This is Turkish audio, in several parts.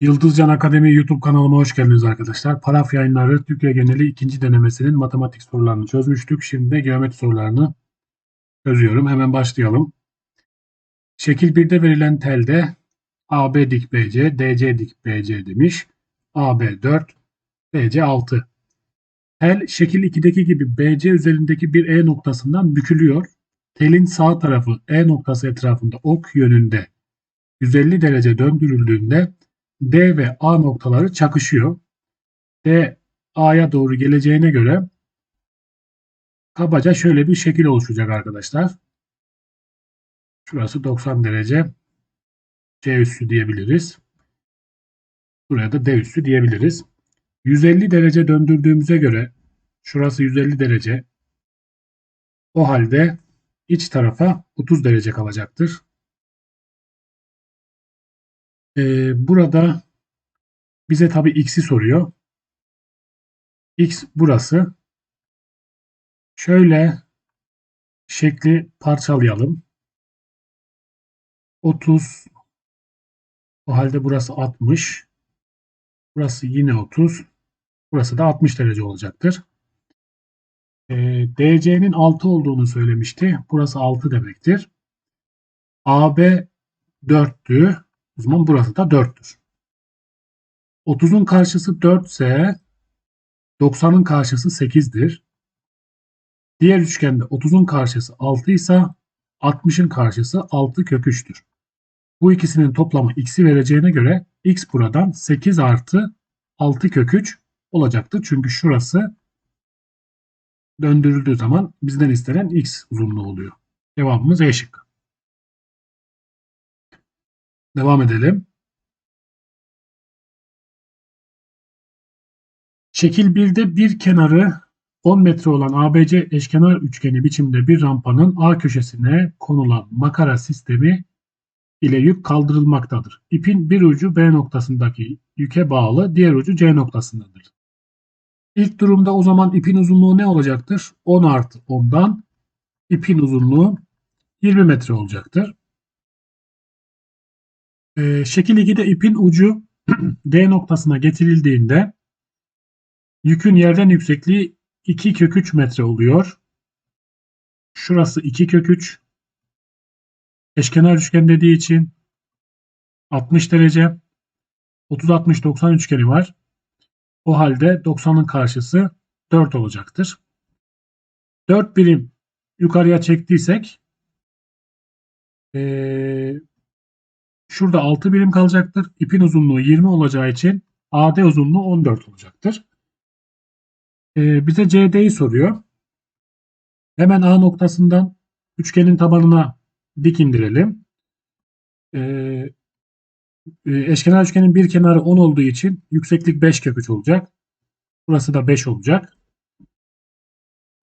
Yıldızcan Akademi YouTube kanalıma hoş geldiniz arkadaşlar. Paraf yayınları Türkiye geneli ikinci denemesinin matematik sorularını çözmüştük. Şimdi de geometri sorularını çözüyorum. Hemen başlayalım. Şekil 1'de verilen telde AB dik BC, DC dik BC demiş. AB 4, BC 6. Tel şekil 2'deki gibi BC üzerindeki bir E noktasından bükülüyor. Telin sağ tarafı E noktası etrafında ok yönünde 150 derece döndürüldüğünde D ve A noktaları çakışıyor. D A'ya doğru geleceğine göre kabaca şöyle bir şekil oluşacak arkadaşlar. Şurası 90 derece C üssü diyebiliriz. Buraya da D üssü diyebiliriz. 150 derece döndürdüğümüze göre şurası 150 derece. O halde iç tarafa 30 derece kalacaktır. Ee, burada bize tabi x'i soruyor. x burası. Şöyle şekli parçalayalım. 30 o halde burası 60. Burası yine 30. Burası da 60 derece olacaktır. Ee, DC'nin 6 olduğunu söylemişti. Burası 6 demektir. AB 4'tü. O zaman burası da 4'tür. 30'un karşısı 4 ise 90'ın karşısı 8'dir. Diğer üçgende 30'un karşısı 6 ise 60'ın karşısı 6 kök 3'tür. Bu ikisinin toplamı x'i vereceğine göre x buradan 8 artı 6 kök 3 olacaktır. Çünkü şurası döndürüldüğü zaman bizden istenen x uzunluğu oluyor. Cevabımız E şıkkı. Devam edelim. Şekil 1'de bir kenarı 10 metre olan ABC eşkenar üçgeni biçimde bir rampanın A köşesine konulan makara sistemi ile yük kaldırılmaktadır. İpin bir ucu B noktasındaki yüke bağlı, diğer ucu C noktasındadır. İlk durumda o zaman ipin uzunluğu ne olacaktır? 10 artı 10'dan ipin uzunluğu 20 metre olacaktır. Ee, şekil 2'de ipin ucu D noktasına getirildiğinde yükün yerden yüksekliği 2 kök 3 metre oluyor. Şurası 2 kök 3. Eşkenar üçgen dediği için 60 derece 30 60 90 üçgeni var. O halde 90'ın karşısı 4 olacaktır. 4 birim yukarıya çektiysek ee, şurada 6 birim kalacaktır. İpin uzunluğu 20 olacağı için AD uzunluğu 14 olacaktır. Ee, bize CD'yi soruyor. Hemen A noktasından üçgenin tabanına dik indirelim. Ee, eşkenar üçgenin bir kenarı 10 olduğu için yükseklik 5 kök 3 olacak. Burası da 5 olacak.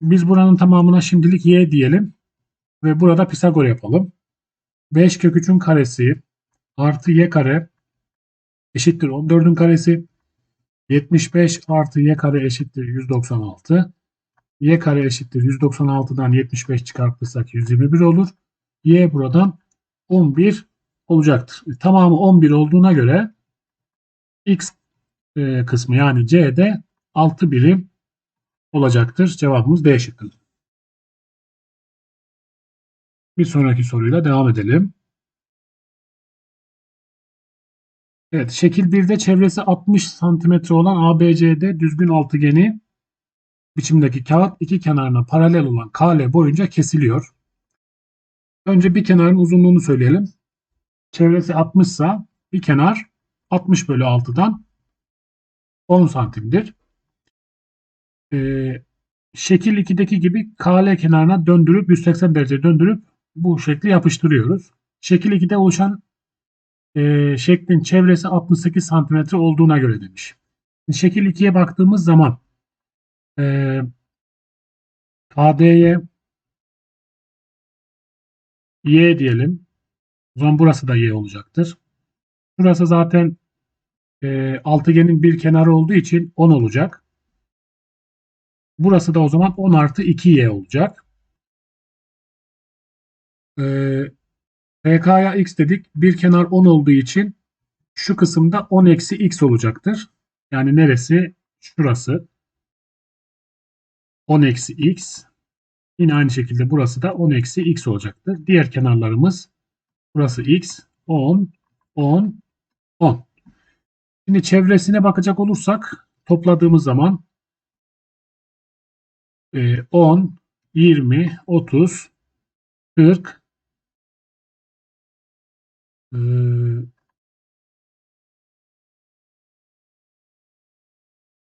Biz buranın tamamına şimdilik y diyelim. Ve burada Pisagor yapalım. 5 kök 3'ün karesi artı y kare eşittir 14'ün karesi. 75 artı y kare eşittir 196. y kare eşittir 196'dan 75 çıkartırsak 121 olur. y buradan 11 olacaktır. Tamamı 11 olduğuna göre x e, kısmı yani c'de 6 birim olacaktır. Cevabımız D şıkkıdır. Bir sonraki soruyla devam edelim. Evet, şekil 1'de çevresi 60 cm olan ABCD düzgün altıgeni biçimdeki kağıt iki kenarına paralel olan KL boyunca kesiliyor. Önce bir kenarın uzunluğunu söyleyelim. Çevresi 60 ise bir kenar 60 bölü 6'dan 10 santimdir. Ee, şekil 2'deki gibi KL kenarına döndürüp 180 derece döndürüp bu şekli yapıştırıyoruz. Şekil 2'de oluşan e, şeklin çevresi 68 santimetre olduğuna göre demiş. Şekil 2'ye baktığımız zaman e, KD'ye Y diyelim. O zaman burası da Y olacaktır. Burası zaten e, altıgenin bir kenarı olduğu için 10 olacak. Burası da o zaman 10 artı 2Y olacak. E, PK'ya X dedik. Bir kenar 10 olduğu için Şu kısımda 10 eksi x olacaktır. Yani neresi? Şurası. 10 eksi x. Yine aynı şekilde burası da 10 eksi x olacaktır. Diğer kenarlarımız burası x, 10, 10, 10. Şimdi çevresine bakacak olursak topladığımız zaman e, 10, 20, 30, 40, e,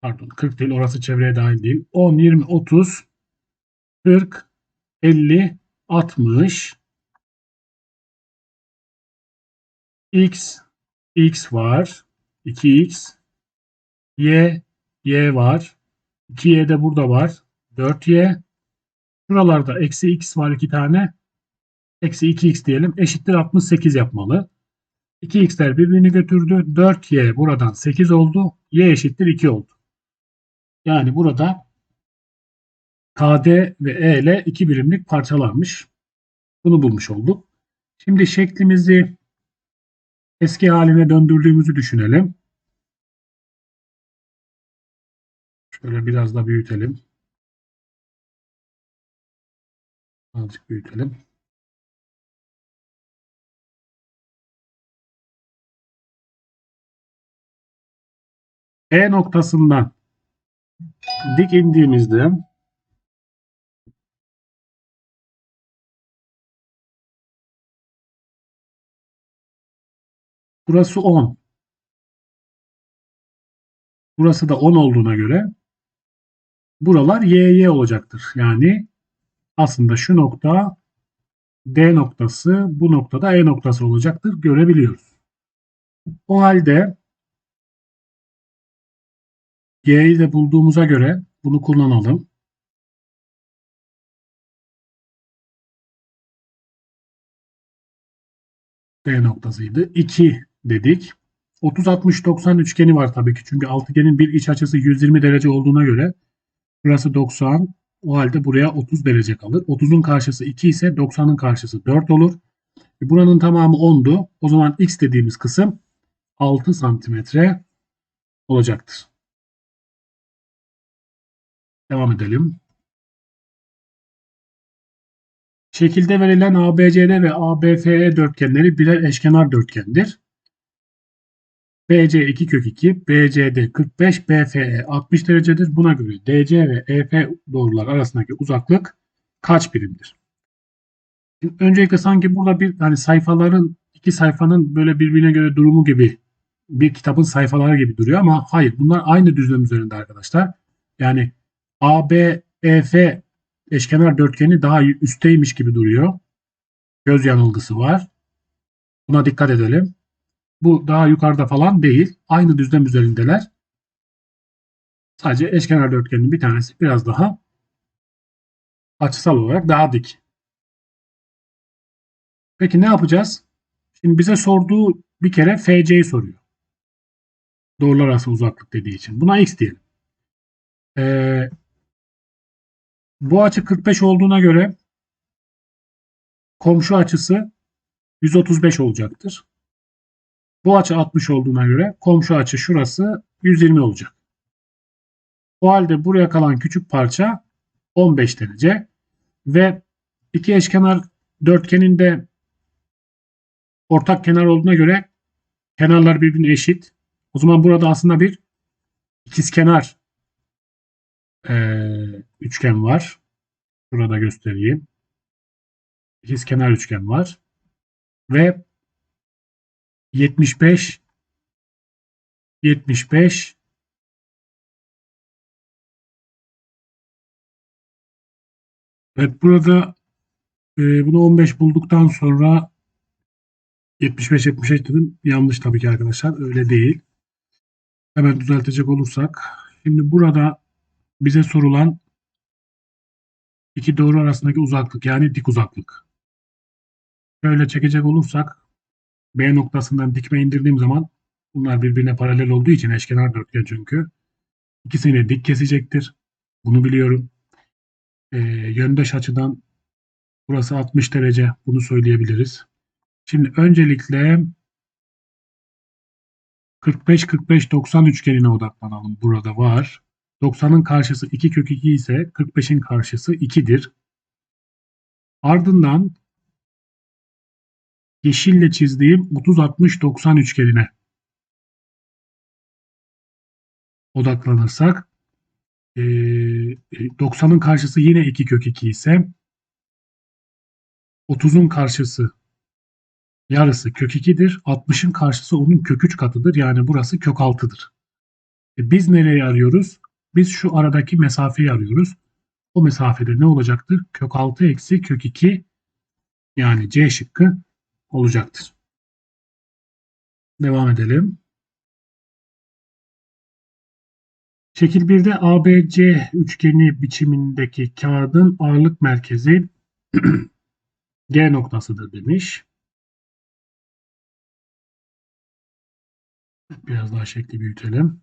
pardon 40 değil orası çevreye dahil değil. 10, 20, 30, 40, 50, 60, x, x var, 2x, y, y var, 2y de burada var, 4y, şuralarda eksi x var 2 tane, eksi 2x diyelim, eşittir 68 yapmalı. 2x'ler birbirini götürdü, 4y buradan 8 oldu, y eşittir 2 oldu. Yani burada KD ve E ile 2 birimlik parçalanmış. Bunu bulmuş olduk. Şimdi şeklimizi eski haline döndürdüğümüzü düşünelim. Şöyle biraz da büyütelim. Azıcık büyütelim. E noktasından dik indiğimizde burası 10. Burası da 10 olduğuna göre buralar y y olacaktır. Yani aslında şu nokta D noktası bu noktada E noktası olacaktır. Görebiliyoruz. O halde Y'yi de bulduğumuza göre bunu kullanalım. D noktasıydı. 2 dedik. 30-60-90 üçgeni var tabii ki. Çünkü altıgenin bir iç açısı 120 derece olduğuna göre burası 90. O halde buraya 30 derece kalır. 30'un karşısı 2 ise 90'ın karşısı 4 olur. E, buranın tamamı 10'du. O zaman x dediğimiz kısım 6 santimetre olacaktır. Devam edelim. Şekilde verilen ABCD ve ABFE dörtgenleri birer eşkenar dörtgendir. BC 2 kök 2, BCD 45, BFE 60 derecedir. Buna göre DC ve EF doğrular arasındaki uzaklık kaç birimdir? Şimdi öncelikle sanki burada bir hani sayfaların iki sayfanın böyle birbirine göre durumu gibi bir kitabın sayfaları gibi duruyor ama hayır bunlar aynı düzlem üzerinde arkadaşlar. Yani ABEF eşkenar dörtgeni daha üstteymiş gibi duruyor. Göz yanılgısı var. Buna dikkat edelim. Bu daha yukarıda falan değil. Aynı düzlem üzerindeler. Sadece eşkenar dörtgenin bir tanesi biraz daha açısal olarak daha dik. Peki ne yapacağız? Şimdi bize sorduğu bir kere FC'yi soruyor. Doğrular arası uzaklık dediği için. Buna x diyelim. Ee, bu açı 45 olduğuna göre komşu açısı 135 olacaktır. Bu açı 60 olduğuna göre komşu açı şurası 120 olacak. O halde buraya kalan küçük parça 15 derece ve iki eşkenar dörtgeninde ortak kenar olduğuna göre kenarlar birbirine eşit. O zaman burada aslında bir ikizkenar e, üçgen var. Burada göstereyim. İkizkenar üçgen var. Ve 75 75 Evet burada e, bunu 15 bulduktan sonra 75 75 dedim. Yanlış tabii ki arkadaşlar. Öyle değil. Hemen düzeltecek olursak. Şimdi burada bize sorulan iki doğru arasındaki uzaklık yani dik uzaklık. Şöyle çekecek olursak B noktasından dikme indirdiğim zaman bunlar birbirine paralel olduğu için eşkenar dörtgen çünkü. ikisini dik kesecektir. Bunu biliyorum. Ee, yöndeş açıdan burası 60 derece. Bunu söyleyebiliriz. Şimdi öncelikle 45-45-90 üçgenine odaklanalım. Burada var. 90'ın karşısı 2 kök 2 ise 45'in karşısı 2'dir. Ardından yeşille çizdiğim 30-60-90 üçgenine odaklanırsak eee, 90'ın karşısı yine 2 kök 2 ise 30'un karşısı yarısı kök 2'dir. 60'ın karşısı onun kök 3 katıdır. Yani burası kök 6'dır. E biz nereyi arıyoruz? Biz şu aradaki mesafeyi arıyoruz. O mesafede ne olacaktır? Kök 6 eksi kök 2 yani C şıkkı olacaktır. Devam edelim. Şekil 1'de ABC üçgeni biçimindeki kağıdın ağırlık merkezi G noktasıdır demiş. Biraz daha şekli büyütelim.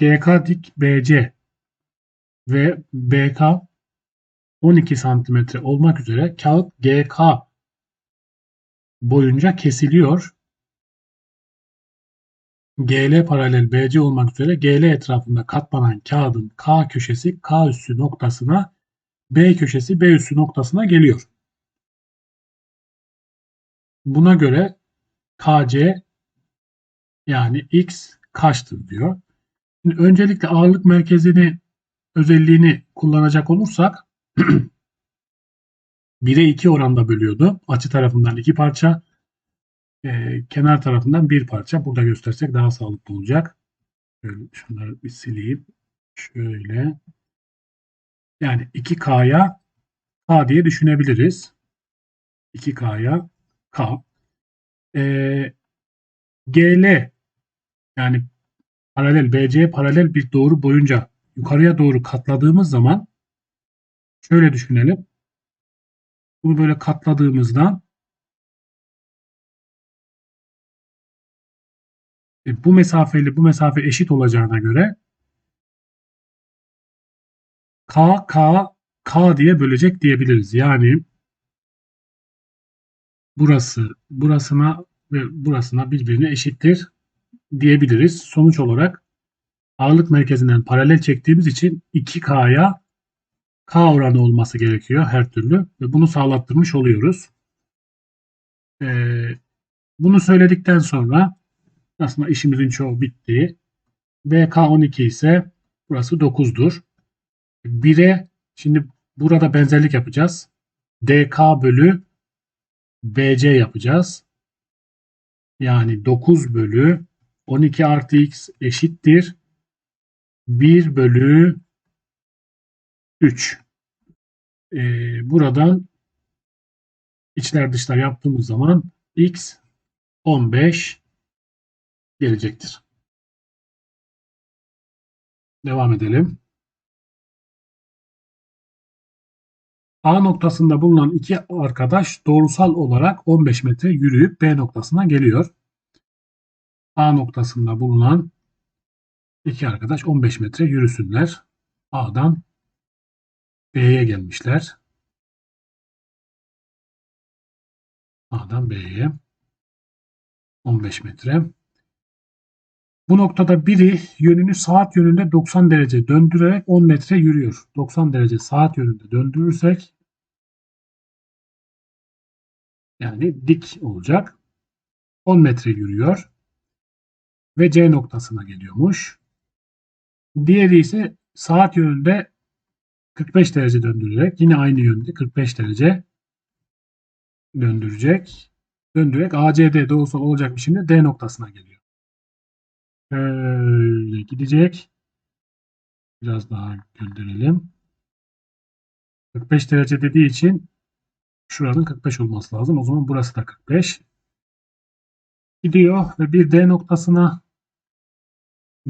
GK dik BC ve BK 12 santimetre olmak üzere kağıt GK boyunca kesiliyor. GL paralel BC olmak üzere GL etrafında katlanan kağıdın K köşesi K üssü noktasına B köşesi B üssü noktasına geliyor. Buna göre KC yani X kaçtır diyor. Şimdi öncelikle ağırlık merkezini özelliğini kullanacak olursak 1'e 2 oranda bölüyordu. Açı tarafından 2 parça, e, kenar tarafından 1 parça. Burada göstersek daha sağlıklı olacak. Şöyle şunları bir sileyim. Şöyle. Yani 2K'ya K diye düşünebiliriz. 2K'ya K. E, GL yani paralel BC'ye paralel bir doğru boyunca yukarıya doğru katladığımız zaman şöyle düşünelim. Bunu böyle katladığımızda e, bu mesafeyle bu mesafe eşit olacağına göre K, K, K diye bölecek diyebiliriz. Yani burası burasına ve burasına birbirine eşittir diyebiliriz. Sonuç olarak ağırlık merkezinden paralel çektiğimiz için 2K'ya K oranı olması gerekiyor her türlü ve bunu sağlattırmış oluyoruz. Ee, bunu söyledikten sonra aslında işimizin çoğu bitti. BK 12 ise burası 9'dur. 1'e şimdi burada benzerlik yapacağız. DK bölü BC yapacağız. Yani 9 bölü 12 artı x eşittir. 1 bölü 3. Ee, buradan içler dışlar yaptığımız zaman x 15 gelecektir. Devam edelim. A noktasında bulunan iki arkadaş doğrusal olarak 15 metre yürüyüp B noktasına geliyor. A noktasında bulunan iki arkadaş 15 metre yürüsünler. A'dan B'ye gelmişler. A'dan B'ye 15 metre. Bu noktada biri yönünü saat yönünde 90 derece döndürerek 10 metre yürüyor. 90 derece saat yönünde döndürürsek yani dik olacak. 10 metre yürüyor ve C noktasına geliyormuş. Diğeri ise saat yönünde 45 derece döndürerek yine aynı yönde 45 derece döndürecek. Döndürerek ACD doğrusal olacak biçimde D noktasına geliyor. Şöyle gidecek. Biraz daha gönderelim. 45 derece dediği için şuranın 45 olması lazım. O zaman burası da 45. Gidiyor ve bir D noktasına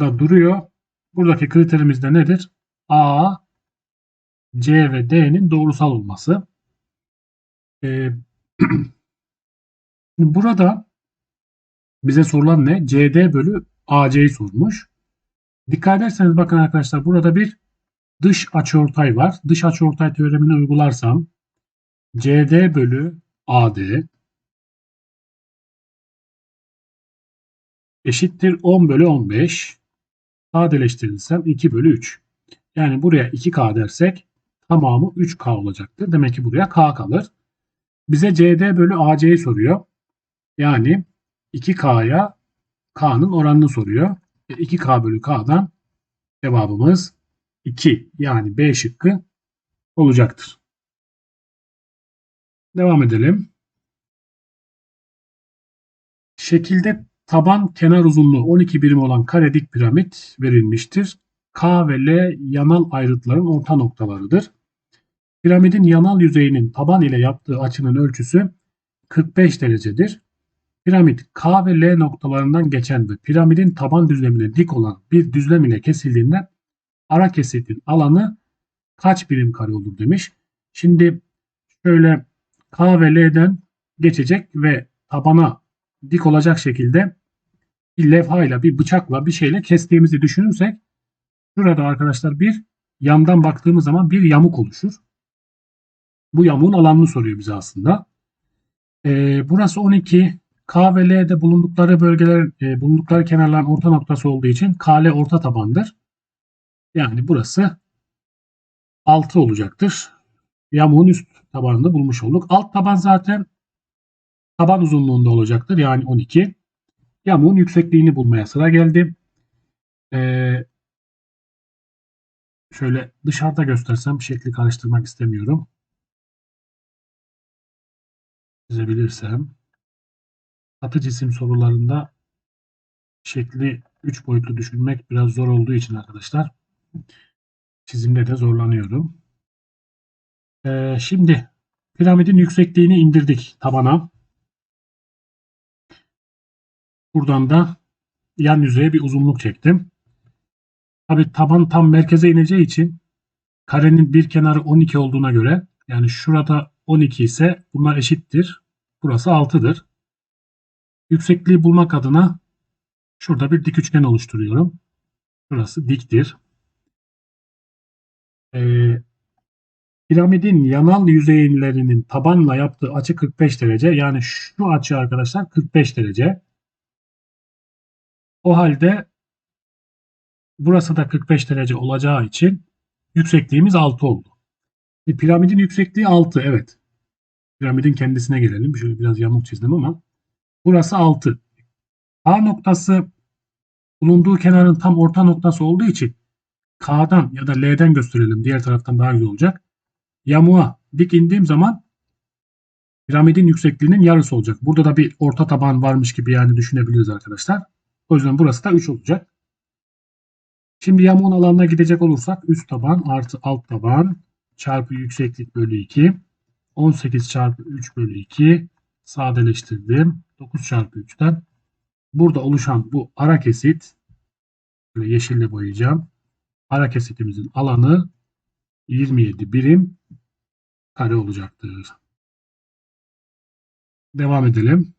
da duruyor. Buradaki kriterimiz de nedir? A, C ve D'nin doğrusal olması. Ee, burada bize sorulan ne? CD bölü AC'yi sormuş. Dikkat ederseniz bakın arkadaşlar burada bir dış açıortay var. Dış açıortay teoremini uygularsam CD bölü AD eşittir 10 bölü 15. Sadeleştirirsem 2 bölü 3. Yani buraya 2K dersek tamamı 3K olacaktır. Demek ki buraya K kalır. Bize CD bölü AC'yi soruyor. Yani 2K'ya K'nın oranını soruyor. E, 2K bölü K'dan cevabımız 2 yani B şıkkı olacaktır. Devam edelim. Şekilde taban kenar uzunluğu 12 birim olan kare dik piramit verilmiştir. K ve L yanal ayrıtların orta noktalarıdır. Piramidin yanal yüzeyinin taban ile yaptığı açının ölçüsü 45 derecedir. Piramit K ve L noktalarından geçen ve piramidin taban düzlemine dik olan bir düzlem ile kesildiğinde ara kesitin alanı kaç birim kare olur demiş. Şimdi şöyle K ve L'den geçecek ve tabana dik olacak şekilde bir levhayla, bir bıçakla, bir şeyle kestiğimizi düşünürsek şurada arkadaşlar bir yandan baktığımız zaman bir yamuk oluşur. Bu yamuğun alanını soruyor bize aslında. Ee, burası 12. K ve L'de bulundukları bölgeler, e, bulundukları kenarların orta noktası olduğu için KL orta tabandır. Yani burası 6 olacaktır. Yamuğun üst tabanında bulmuş olduk. Alt taban zaten taban uzunluğunda olacaktır. Yani 12. Yamuğun yüksekliğini bulmaya sıra geldi. Ee, şöyle dışarıda göstersem şekli karıştırmak istemiyorum. Çizebilirsem. Katı cisim sorularında şekli 3 boyutlu düşünmek biraz zor olduğu için arkadaşlar çizimde de zorlanıyorum. Ee, şimdi piramidin yüksekliğini indirdik tabana. Buradan da yan yüzeye bir uzunluk çektim. Tabi taban tam merkeze ineceği için karenin bir kenarı 12 olduğuna göre yani şurada 12 ise bunlar eşittir. Burası 6'dır. Yüksekliği bulmak adına şurada bir dik üçgen oluşturuyorum. Şurası diktir. Ee, piramidin yanal yüzeylerinin tabanla yaptığı açı 45 derece. Yani şu açı arkadaşlar 45 derece. O halde burası da 45 derece olacağı için yüksekliğimiz 6 oldu. E, piramidin yüksekliği 6 evet. Piramidin kendisine gelelim. Şöyle biraz yamuk çizdim ama burası 6. A noktası bulunduğu kenarın tam orta noktası olduğu için K'dan ya da L'den gösterelim. Diğer taraftan daha güzel olacak. Yamuğa dik indiğim zaman piramidin yüksekliğinin yarısı olacak. Burada da bir orta taban varmış gibi yani düşünebiliriz arkadaşlar. O yüzden burası da 3 olacak. Şimdi yamuğun alanına gidecek olursak üst taban artı alt taban çarpı yükseklik bölü 2. 18 çarpı 3 bölü 2 sadeleştirdim. 9 çarpı 3'ten burada oluşan bu ara kesit böyle yeşille boyayacağım. Ara kesitimizin alanı 27 birim kare olacaktır. Devam edelim.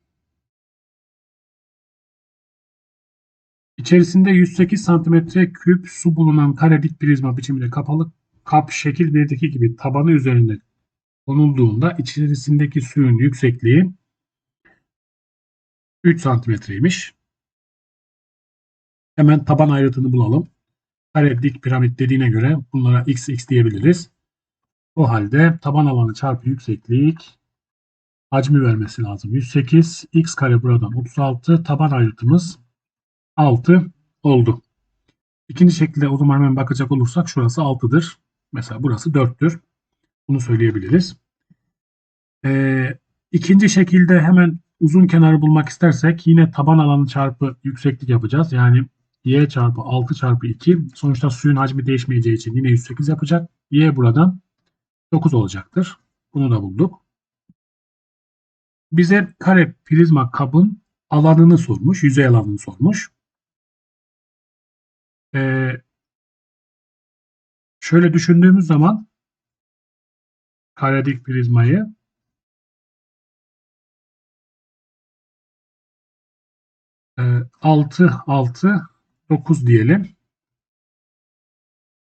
İçerisinde 108 cm küp su bulunan kare dik prizma biçiminde kapalı kap şekil 1'deki gibi tabanı üzerinde konulduğunda içerisindeki suyun yüksekliği 3 santimetreymiş. Hemen taban ayrıtını bulalım. Kare dik piramit dediğine göre bunlara x x diyebiliriz. O halde taban alanı çarpı yükseklik hacmi vermesi lazım. 108 x kare buradan 36 taban ayrıtımız 6 oldu. İkinci şekilde o zaman hemen bakacak olursak şurası 6'dır. Mesela burası 4'tür. Bunu söyleyebiliriz. Ee, ikinci şekilde hemen uzun kenarı bulmak istersek yine taban alanı çarpı yükseklik yapacağız. Yani y çarpı 6 çarpı 2 sonuçta suyun hacmi değişmeyeceği için yine 108 yapacak. y buradan 9 olacaktır. Bunu da bulduk. Bize kare prizma kabın alanını sormuş. Yüzey alanını sormuş. Ee, şöyle düşündüğümüz zaman kare dik prizmayı e, 6 6 9 diyelim.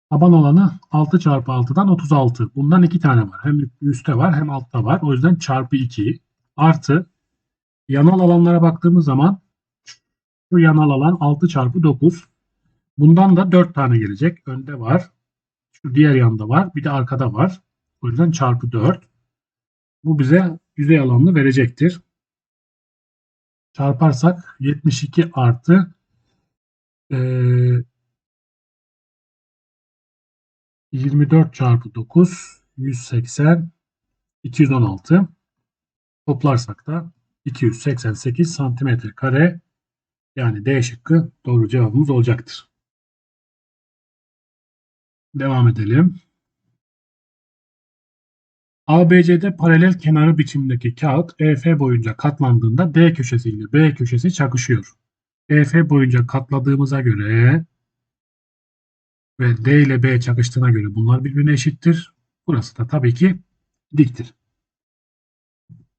Taban alanı 6 çarpı 6'dan 36. Bundan iki tane var. Hem üstte var hem altta var. O yüzden çarpı 2 artı yanal alanlara baktığımız zaman Şu yanal alan 6 çarpı 9. Bundan da 4 tane gelecek. Önde var. Şu diğer yanda var. Bir de arkada var. O yüzden çarpı 4. Bu bize yüzey alanını verecektir. Çarparsak 72 artı eee 24 çarpı 9 180 216 toplarsak da 288 santimetre kare yani D şıkkı doğru cevabımız olacaktır. Devam edelim. ABC'de paralel kenarı biçimdeki kağıt EF boyunca katlandığında D köşesi ile B köşesi çakışıyor. EF boyunca katladığımıza göre ve D ile B çakıştığına göre bunlar birbirine eşittir. Burası da tabii ki diktir.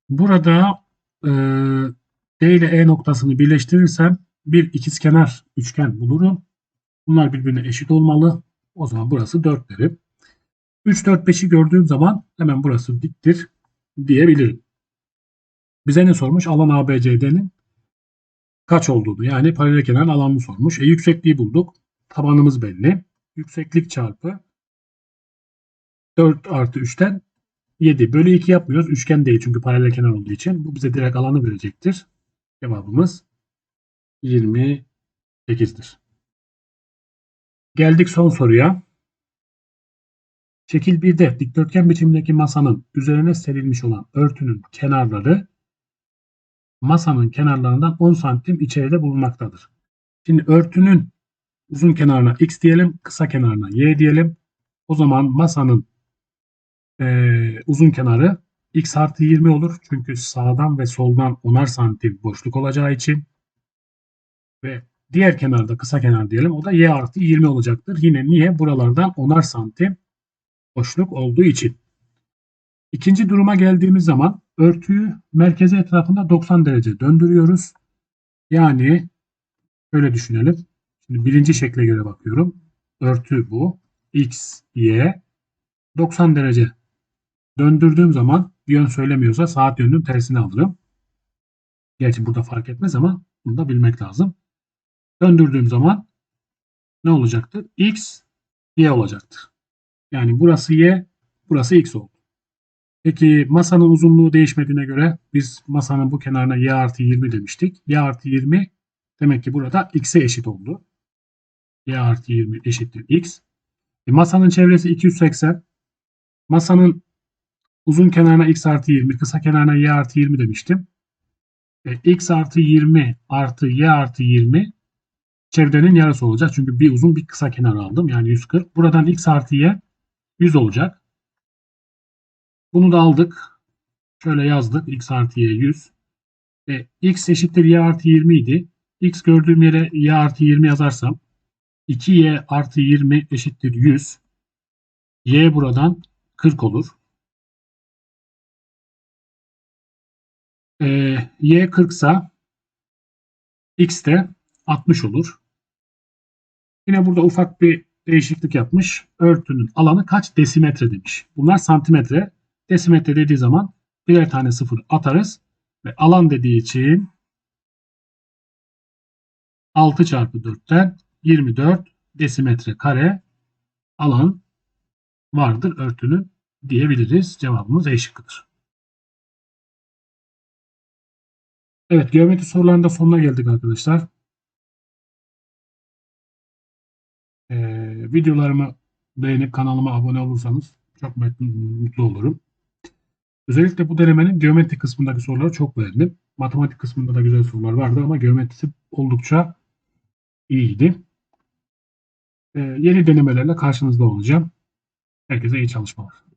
Burada e, D ile E noktasını birleştirirsem bir ikizkenar üçgen bulurum. Bunlar birbirine eşit olmalı. O zaman burası 4 derim. 3, 4, 5'i gördüğüm zaman hemen burası diktir diyebilirim. Bize ne sormuş? Alan ABCD'nin kaç olduğunu yani paralel kenarın alanını sormuş. E, yüksekliği bulduk. Tabanımız belli. Yükseklik çarpı 4 artı 3'ten 7 bölü 2 yapmıyoruz. Üçgen değil çünkü paralel kenar olduğu için. Bu bize direkt alanı verecektir. Cevabımız 28'dir. Geldik son soruya. Şekil 1'de dikdörtgen biçimindeki masanın üzerine serilmiş olan örtünün kenarları masanın kenarlarından 10 santim içeride bulunmaktadır. Şimdi örtünün uzun kenarına x diyelim, kısa kenarına y diyelim. O zaman masanın e, uzun kenarı x artı 20 olur. Çünkü sağdan ve soldan 10'ar santim boşluk olacağı için. Ve diğer kenarda kısa kenar diyelim. O da y artı 20 olacaktır. Yine niye? Buralardan 10'ar santim boşluk olduğu için. İkinci duruma geldiğimiz zaman örtüyü merkezi etrafında 90 derece döndürüyoruz. Yani şöyle düşünelim. Şimdi birinci şekle göre bakıyorum. Örtü bu. X, Y. 90 derece döndürdüğüm zaman yön söylemiyorsa saat yönünün tersini alırım. Gerçi burada fark etmez ama bunu da bilmek lazım. Döndürdüğüm zaman ne olacaktır? X, Y olacaktır. Yani burası Y, burası X oldu. Peki masanın uzunluğu değişmediğine göre biz masanın bu kenarına Y artı 20 demiştik. Y artı 20 demek ki burada X'e eşit oldu. Y artı 20 eşittir X. E, masanın çevresi 280. Masanın uzun kenarına X artı 20, kısa kenarına Y artı 20 demiştim. E, X artı 20 artı Y artı 20 çevrenin yarısı olacak. Çünkü bir uzun bir kısa kenar aldım. Yani 140. Buradan X artı Y 100 olacak. Bunu da aldık. Şöyle yazdık. X artı Y 100. E, X eşittir Y artı 20 idi. X gördüğüm yere Y artı 20 yazarsam 2Y artı 20 eşittir 100. Y buradan 40 olur. E, y 40 sa X de 60 olur. Yine burada ufak bir değişiklik yapmış. Örtünün alanı kaç desimetre demiş. Bunlar santimetre. Desimetre dediği zaman birer tane sıfır atarız. Ve alan dediği için 6 çarpı 4'ten 24 desimetre kare alan vardır örtünün diyebiliriz. Cevabımız E şıkkıdır. Evet geometri sorularında sonuna geldik arkadaşlar. Videolarımı beğenip kanalıma abone olursanız çok mutlu olurum. Özellikle bu denemenin geometri kısmındaki soruları çok beğendim. Matematik kısmında da güzel sorular vardı ama geometrisi oldukça iyiydi. Ee, yeni denemelerle karşınızda olacağım. Herkese iyi çalışmalar.